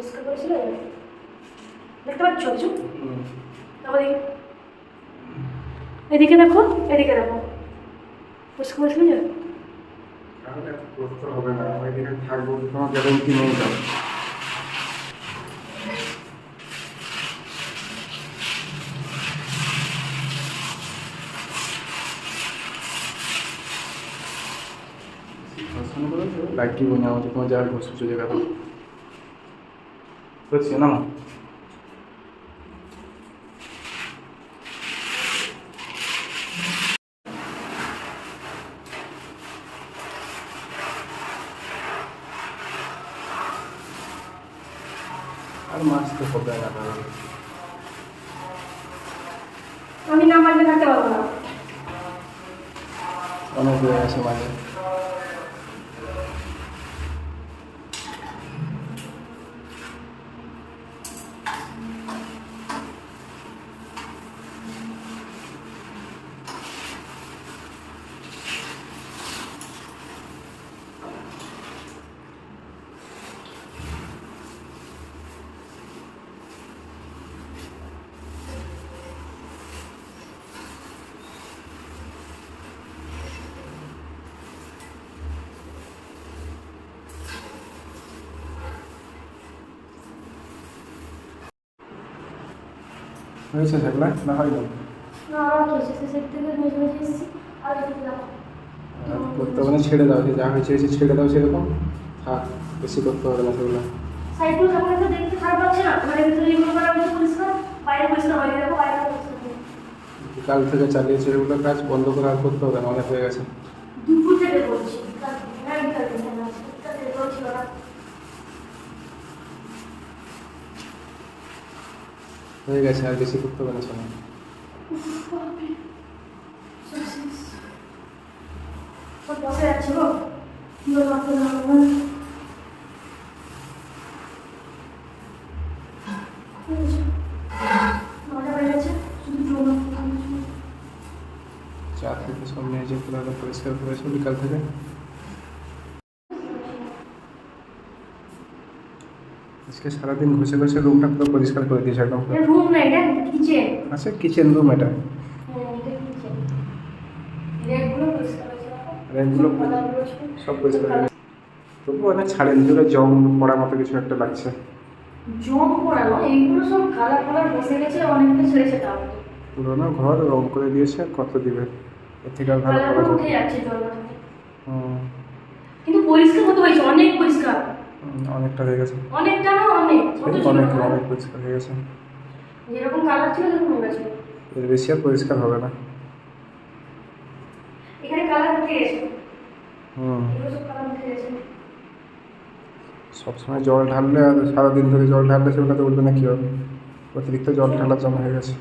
পরিষ্কার করেছিল? দেখতে পাচ্ছ কিছু? তারপর এদিকে দেখো এদিকে দেখো। পরিষ্কার করেছিল যে? হবে না ওইদিকে থাকব তোমার গ্যারেন্টি নেই তো লাইটটি বনে আমাকে তোমার যাওয়ার বসে চলে গেল বুঝছি না মা আর মাছ তো কবে না আমি না মারলে থাকতে পারব না অনেক হয়ে গেছে মাঝে হয়েছে সেগুলা না হয়নি না করতে হবে না ছেড়ে দাও যে যা হয়েছে হয়েছে ছেড়ে দাও সেরকম থাক বেশি করতে হবে না সেগুলো সাইডগুলো যখন একটু দেখতে খারাপ লাগছে না ঘরের ভিতরে এগুলো করা হয়েছে পরিষ্কার বাইরে পরিষ্কার বাইরে দেখো বাইরে পরিষ্কার নেই। কাল থেকে চালিয়েছে এগুলো কাজ বন্ধ করে আর করতে হবে না অনেক হয়ে গেছে দুপুর থেকে বিকাল থেকে না থেকে না বিকাল থেকে করছিল না হয়ে গেছে, আর বেশি করতে হবে না। শোনো ওর বসে যাচ্ছে গো কি বলব আপনার মজা হয়ে গেছে শুধু জল চা থেকে সব নিয়ে যে পুরো পরিষ্কার করেছে, বিকাল থেকে? আজকে সারাদিন ঘষে ঘষে রুমটা পুরো পরিষ্কার করে দিয়েছে একদম। রুম না এটা কিচেন আছে কিচেন রুম এটা। ছিল। সব পরিষ্কার তবু অনেক ছাড়েন যেগুলো জং পড়ার মতো কিছু একটা লাগছে। জং পড়ানো এইগুলো সব কালার কালার বসে গেছে অনেকটা ছেড়েছে তাও। পুরোনো ঘর রং করে দিয়েছে কত দিবে? এর থেকে ভালো করা যাবে কিন্তু পরিষ্কার মতো হয়েছে অনেক পরিষ্কার। হুম, অনেকটা হয়ে গেছে। অনেকটা না অনেক অনেক অনেক পরিষ্কার হয়ে গেছে। যেরকম কালার ছিল সেরকম হয়ে গেছে। এর বেশি আর পরিষ্কার হবে না। এখানে কালার উঠে গেছে। হুম। সবসময় জল ঢাললে আর সারাদিন ধরে জল ঢাললে সেগুলোতে উঠবে না কি হবে? অতিরিক্ত জল ঢালার জমা হয়ে গেছে।